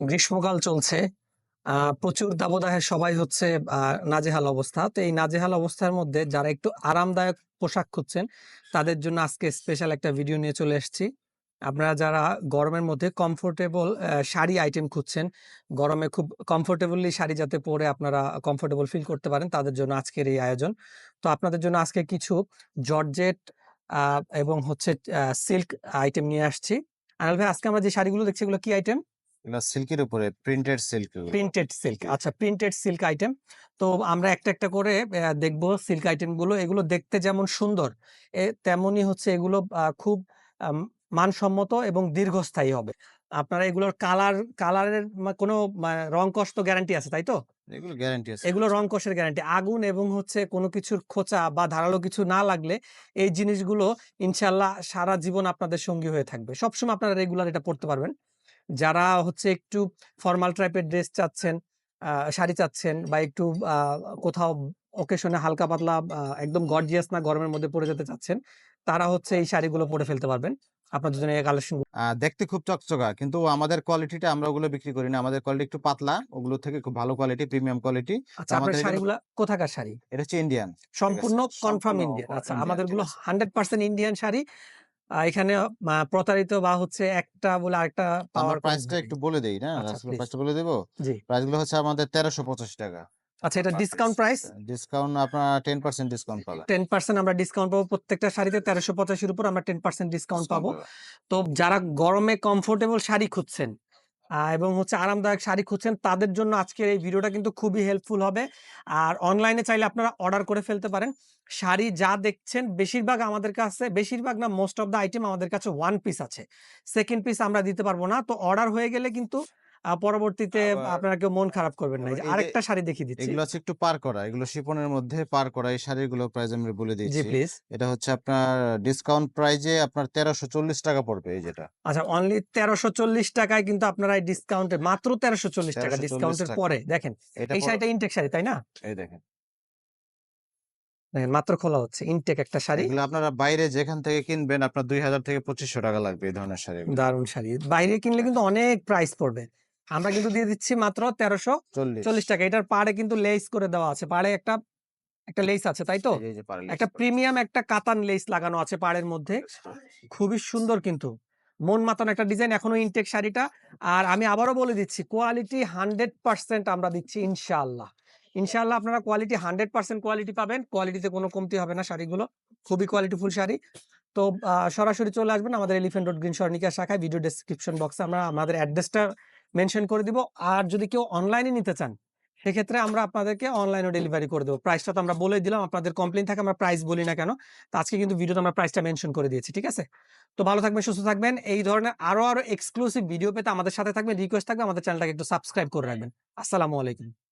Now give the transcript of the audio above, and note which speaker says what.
Speaker 1: গ্রীষ্মকাল চলছে। প্রচুর দাবদাহে সবাই হচ্ছে নাজেহাল অবস্থা। তো এই নাজেহাল অবস্থার মধ্যে যারা একটু আরামদায়ক পোশাক খুঁজছেন, তাদের জন্য আজকে স্পেশাল একটা ভিডিও নিয়ে চলে এসেছি। আপনারা যারা গরমের মধ্যে কমফোর্টেবল শাড়ি আইটেম খুঁজছেন, গরমে খুব কমফোর্টেবলি শাড়ি যাতে পরে আপনারা কমফোর্টেবল ফিল করতে পারেন, তাদের জন্য আজকের এই আয়োজন। তো আপনাদের জন্য আজকে কিছু জর্জেট এবং হচ্ছে সিল্ক আইটেম নিয়ে আসছি। আনাল ভাই, আজকে আমরা যে শাড়িগুলো দেখছি, এগুলো কি আইটেম
Speaker 2: এগুলো সিল্কের উপরে প্রিন্টেড সিল্ক
Speaker 1: প্রিন্টেড সিল্ক আচ্ছা প্রিন্টেড সিল্ক আইটেম। তো আমরা একটা একটা করে দেখব সিল্ক আইটেমগুলো এগুলো দেখতে যেমন সুন্দর তেমনই হচ্ছে এগুলো খুব মানসম্মত এবং দীর্ঘস্থায়ী হবে। আপনারা এগুলোর কালার কালারের কোনো রং কষ্ট গ্যারান্টি আছে তাই তো?
Speaker 2: এগুলো গ্যারান্টি আছে
Speaker 1: এগুলো রং কষের গ্যারান্টি। আগুন এবং হচ্ছে কোনো কিছুর খোঁচা বা ধারালো কিছু না লাগলে এই জিনিসগুলো ইনশাল্লাহ সারা জীবন আপনাদের সঙ্গী হয়ে থাকবে। সবসময় আপনারা রেগুলার এটা পড়তে পারবেন। যারা হচ্ছে একটু ফর্মাল টাইপের ড্রেস চাচ্ছেন শাড়ি চাচ্ছেন বা একটু কোথাও ওকেশনে হালকা পাতলা একদম গর্জিয়াস না গরমের মধ্যে পরে যেতে চাচ্ছেন তারা হচ্ছে এই শাড়িগুলো পরে ফেলতে পারবেন। আপনাদের জন্য কালেকশন
Speaker 2: দেখতে খুব চকচকা কিন্তু আমাদের কোয়ালিটিটা আমরা ওগুলো বিক্রি করি না। আমাদের কোয়ালিটি একটু পাতলা ওগুলো থেকে খুব ভালো কোয়ালিটি প্রিমিয়াম কোয়ালিটি
Speaker 1: আচ্ছা
Speaker 2: আমাদের
Speaker 1: শাড়িগুলো কোথাকার শাড়ি?
Speaker 2: এটা হচ্ছে ইন্ডিয়ান
Speaker 1: সম্পূর্ণ কনফার্ম ইন্ডিয়ান আচ্ছা আমাদেরগুলো
Speaker 2: আছে।
Speaker 1: Hundred percent Indian sari. এখানে প্রতারিত বা হচ্ছে একটা বলে আরেকটা পাওয়ার
Speaker 2: প্রাইসটা একটু বলে দেই না?
Speaker 1: আচ্ছা,
Speaker 2: প্রাইসটা বলে দেবো? প্রাইসগুলো প্রাইসগুলো হচ্ছে আমাদের তেরোশো পঁচাশ টাকা।
Speaker 1: আচ্ছা এটা ডিসকাউন্ট প্রাইস
Speaker 2: ডিসকাউন্ট আপনার টেন পার্সেন্ট ডিসকাউন্ট পাবেন।
Speaker 1: টেন পার্সেন্ট আমরা ডিসকাউন্ট পাবো প্রত্যেকটা শাড়িতে তেরোশো পঁচাশির উপর আমরা টেন পার্সেন্ট ডিসকাউন্ট পাবো। তো যারা গরমে কমফোর্টেবল শাড়ি খুঁজছেন এবং হচ্ছে আরামদায়ক শাড়ি খুঁজছেন, তাদের জন্য আজকের এই ভিডিওটা কিন্তু খুবই হেল্পফুল হবে। আর অনলাইনে চাইলে আপনারা অর্ডার করে ফেলতে পারেন। শাড়ি যা দেখছেন, বেশিরভাগ আমাদের কাছে, বেশিরভাগ না মোস্ট অফ দ্য আইটেম আমাদের কাছে ওয়ান পিস আছে। সেকেন্ড পিস আমরা দিতে পারব না। তো অর্ডার হয়ে গেলে কিন্তু পরবর্তীতে আপনারা কেউ মন খারাপ করবেন না। আরেকটা শাড়ি দেখিয়ে দিচ্ছি।
Speaker 2: এগুলো হচ্ছে একটু পার করা এগুলো শিপনের মধ্যে পার করা এই শাড়িগুলো প্রাইস আমি বলে
Speaker 1: জি
Speaker 2: দিচ্ছি।
Speaker 1: প্লিজ
Speaker 2: এটা হচ্ছে আপনার ডিসকাউন্ট প্রাইজে আপনার তেরোশো চল্লিশ টাকা পড়বে এই যেটা।
Speaker 1: আচ্ছা অনলি তেরোশো চল্লিশ টাকায় কিন্তু আপনারা এই ডিসকাউন্টে মাত্র তেরোশো চল্লিশ টাকা
Speaker 2: 1340
Speaker 1: ডিসকাউন্টের পরে দেখেন এই শাড়িটা ইনটেক শাড়ি তাই না?
Speaker 2: এই দেখেন।
Speaker 1: দেখেন মাত্র খোলা হচ্ছে ইনটেক একটা শাড়ি।
Speaker 2: এগুলো আপনারা বাইরে যেখান থেকে কিনবেন আপনার দুই হাজার থেকে পঁচিশশো টাকা লাগবে এই ধরনের শাড়ি
Speaker 1: দারুণ শাড়ি। বাইরে কিনলে কিন্তু অনেক প্রাইস পড়বে। আমরা কিন্তু দিয়ে দিচ্ছি মাত্র তেরোশো
Speaker 2: চল্লিশ।
Speaker 1: টাকা। এটার পাড়ে কিন্তু লেস করে দেওয়া আছে। পাড়ে একটা একটা লেস আছে তাই তো? একটা প্রিমিয়াম একটা কাতান লেস লাগানো আছে পাড়ের মধ্যে। খুবই সুন্দর কিন্তু। মন মাতানো একটা ডিজাইন এখনও ইনটেক শাড়িটা। আর আমি আবারও বলে দিচ্ছি কোয়ালিটি হান্ড্রেড পার্সেন্ট আমরা দিচ্ছি ইনশাআল্লাহ। ইনশাআল্লাহ আপনারা কোয়ালিটি হান্ড্রেড পার্সেন্ট কোয়ালিটি পাবেন। কোয়ালিটিতে কোনো কমতি হবে না শাড়িগুলো। খুবই কোয়ালিটিফুল শাড়ি। তো সরাসরি চলে আসবেন আমাদের এলিফেন্ট রোড গ্রিন স্বর্ণিকা শাখায়। ভিডিও ডেসক্রিপশন বক্সে আমরা আমাদের অ্যাড্রেসটা মেনশন করে দিব। আর যদি কেউ অনলাইনে নিতে চান, সেক্ষেত্রে আমরা আপনাদেরকে অনলাইনে ডেলিভারি করে দেবো। প্রাইসটা তো আমরা বলে দিলাম, আপনাদের কমপ্লেন থাকে, আমরা প্রাইস বলি না কেন। আজকে কিন্তু ভিডিওতে আমরা প্রাইসটা মেনশন করে দিয়েছি, ঠিক আছে? তো ভালো থাকবেন, সুস্থ থাকবেন। এই ধরনের আরও আরও এক্সক্লুসিভ ভিডিও পেতে আমাদের সাথে থাকবেন। রিকোয়েস্ট থাকবে, আমাদের চ্যানেলটাকে একটু সাবস্ক্রাইব করে রাখবেন। আসসালামু আলাইকুম।